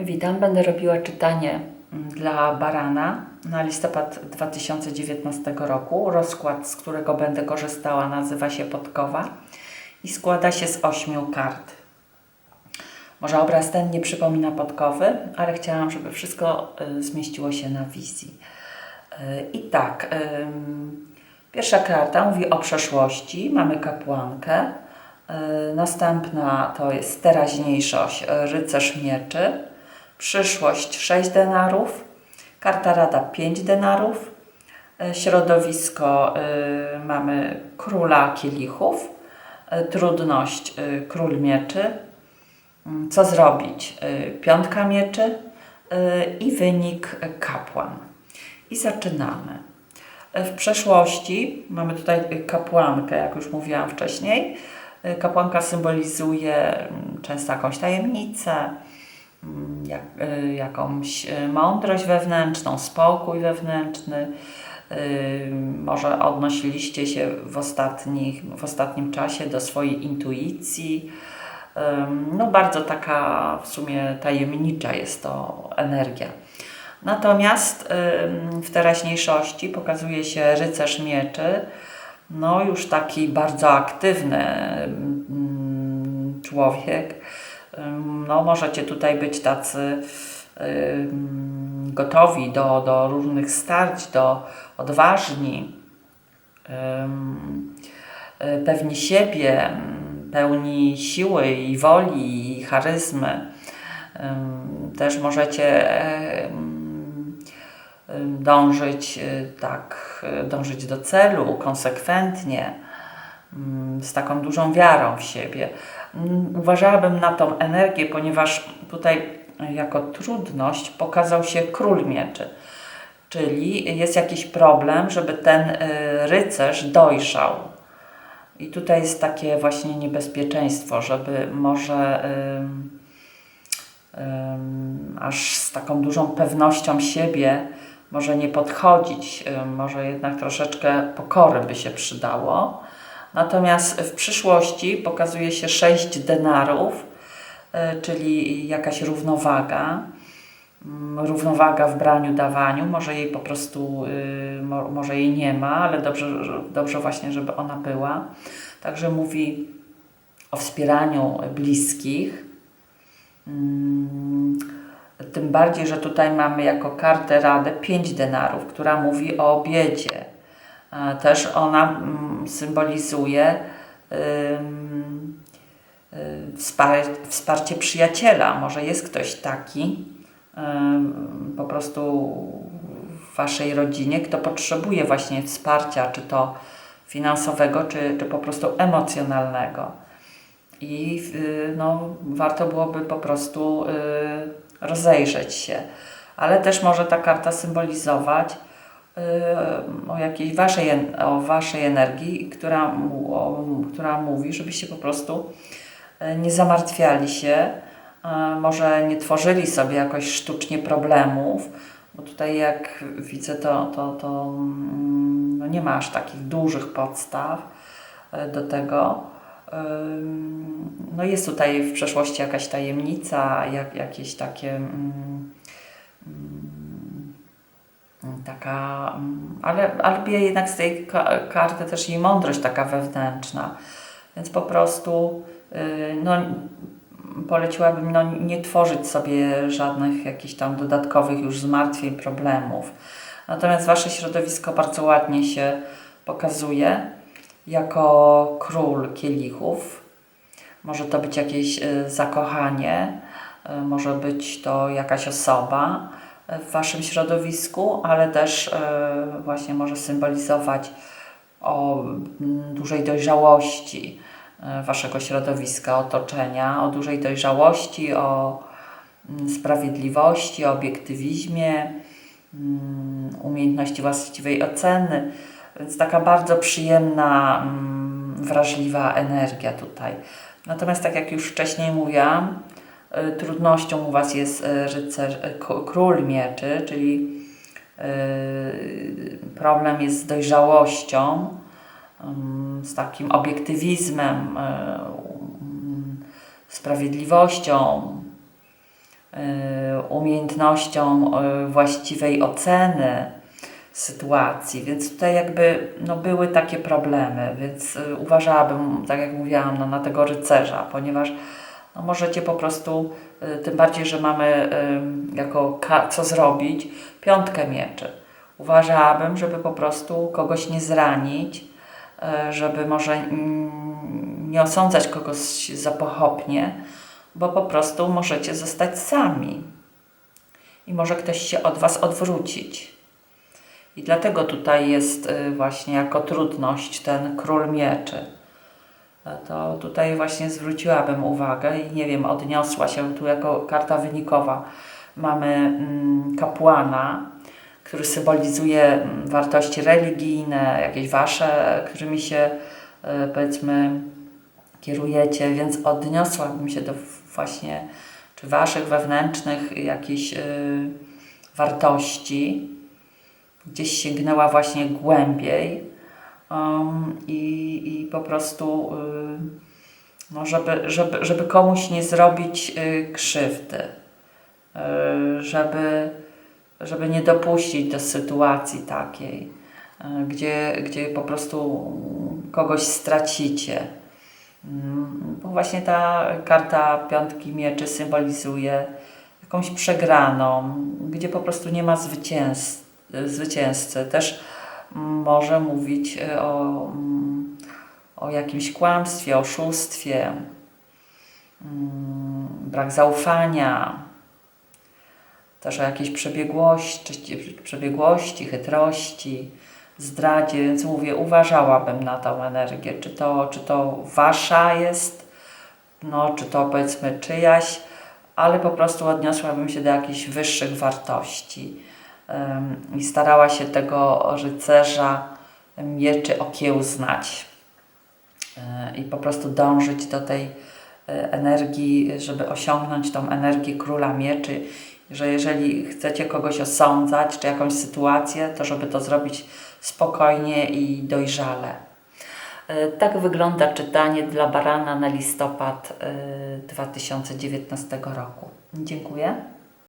Witam, będę robiła czytanie mm, dla barana na listopad 2019 roku. Rozkład, z którego będę korzystała, nazywa się Podkowa i składa się z ośmiu kart. Może obraz ten nie przypomina podkowy, ale chciałam, żeby wszystko y, zmieściło się na wizji. Y, I tak, pierwsza karta mówi o przeszłości. Mamy kapłankę. Y, Następna to jest teraźniejszość, rycerz mieczy. Przyszłość 6 denarów. Karta rada 5 denarów. Y, Środowisko y, mamy króla kielichów. Y, Trudność y, król mieczy. Mm, Co zrobić? Y, Piątka mieczy y, i wynik kapłan. I zaczynamy. W przeszłości mamy tutaj kapłankę, jak już mówiłam wcześniej. Kapłanka symbolizuje mm, często jakąś tajemnicę, jak, y, jakąś y, mądrość wewnętrzną, spokój wewnętrzny. Y, Może odnosiliście się w, ostatnich, w ostatnim czasie do swojej intuicji. No, bardzo taka w sumie tajemnicza jest to energia. Natomiast w teraźniejszości pokazuje się rycerz mieczy, no już taki bardzo aktywny ym, człowiek. No, możecie tutaj być tacy gotowi do, do różnych starć, do odważni, y, pewni siebie, pełni siły i woli i charyzmy. Też możecie dążyć y, tak, y, dążyć do celu konsekwentnie, z taką dużą wiarą w siebie. Ym, Uważałabym na tą energię, ponieważ tutaj y, jako trudność pokazał się król mieczy. Czyli jest jakiś problem, żeby ten y, rycerz dojrzał. I tutaj jest takie właśnie niebezpieczeństwo, żeby może ym, ym, aż z taką dużą pewnością siebie może nie podchodzić, może jednak troszeczkę pokory by się przydało. Natomiast w przyszłości pokazuje się sześć denarów, y, czyli jakaś równowaga mm, równowaga w braniu, dawaniu. Może jej po prostu, y, mo, może jej nie ma, ale dobrze, dobrze właśnie, żeby ona była. Także mówi o wspieraniu bliskich. Mm, Tym bardziej, że tutaj mamy jako kartę radę 5 denarów, która mówi o biedzie. E, Też ona mm, symbolizuje ym, y, wspar- wsparcie przyjaciela. Może jest ktoś taki, po prostu w waszej rodzinie, kto potrzebuje właśnie wsparcia, czy to finansowego, czy, czy po prostu emocjonalnego. I y, no, warto byłoby po prostu y, rozejrzeć się. Ale też może ta karta symbolizować o jakiejś waszej, o waszej energii, która, o, która mówi, żebyście po prostu y, nie zamartwiali się, y, może nie tworzyli sobie jakoś sztucznie problemów, bo tutaj jak widzę, to, to, to mm, no nie ma aż takich dużych podstaw y, do tego. No jest tutaj w przeszłości jakaś tajemnica, jak, jakieś takie mm, mm, taka, ale, ale bije jednak z tej ka- karty też jej mądrość taka wewnętrzna, więc po prostu y, no, poleciłabym no, nie tworzyć sobie żadnych jakichś tam dodatkowych już zmartwień, problemów. Natomiast Wasze środowisko bardzo ładnie się pokazuje jako król kielichów. Może to być jakieś y, zakochanie, y, może być to jakaś osoba w Waszym środowisku, ale też y, właśnie może symbolizować o dużej dojrzałości y, Waszego środowiska, otoczenia, o dużej dojrzałości, o mm, sprawiedliwości, o obiektywizmie, mm, umiejętności właściwej oceny. Więc taka bardzo przyjemna, mm, wrażliwa energia tutaj. Natomiast tak jak już wcześniej mówiłam, trudnością u Was jest rycerz, y, k- król mieczy, czyli problem jest z dojrzałością, ym, z takim obiektywizmem, mm, sprawiedliwością, umiejętnością właściwej oceny sytuacji, więc tutaj jakby no, były takie problemy, więc uważałabym, tak jak mówiłam, no, na tego rycerza, ponieważ no, możecie po prostu, y, tym bardziej, że mamy y, jako co zrobić, piątkę mieczy. Uważałabym, żeby po prostu kogoś nie zranić, y, żeby może mm, nie osądzać kogoś za pochopnie, bo po prostu możecie zostać sami i może ktoś się od Was odwrócić. I dlatego tutaj jest właśnie jako trudność ten król mieczy. E, To tutaj właśnie zwróciłabym uwagę i nie wiem, odniosła się tu jako karta wynikowa. Mamy mm, kapłana, który symbolizuje mm, wartości religijne, jakieś wasze, którymi się y, powiedzmy kierujecie, więc odniosłabym się do właśnie czy waszych wewnętrznych jakichś y, wartości gdzieś sięgnęła właśnie głębiej i, i po prostu y, no żeby, żeby, żeby komuś nie zrobić y, krzywdy, y, żeby, żeby nie dopuścić do sytuacji takiej, gdzie, gdzie po prostu kogoś stracicie. Mm, Bo właśnie ta karta piątki mieczy symbolizuje jakąś przegraną, gdzie po prostu nie ma zwycięstwa zwycięzcy. Też może mówić y, o, mm, o jakimś kłamstwie, oszustwie, mm, brak zaufania, też o jakiejś przebiegłości, przebiegłości, chytrości, zdradzie, więc mówię, uważałabym na tą energię, czy to, czy to wasza jest, no, czy to powiedzmy czyjaś, ale po prostu odniosłabym się do jakichś wyższych wartości i starała się tego rycerza mieczy okiełznać Yy, i po prostu dążyć do tej y, energii, żeby osiągnąć tą energię króla mieczy, że jeżeli chcecie kogoś osądzać, czy jakąś sytuację, to żeby to zrobić spokojnie i dojrzale. Y, Tak wygląda czytanie dla barana na listopad y, 2019 roku. Dziękuję.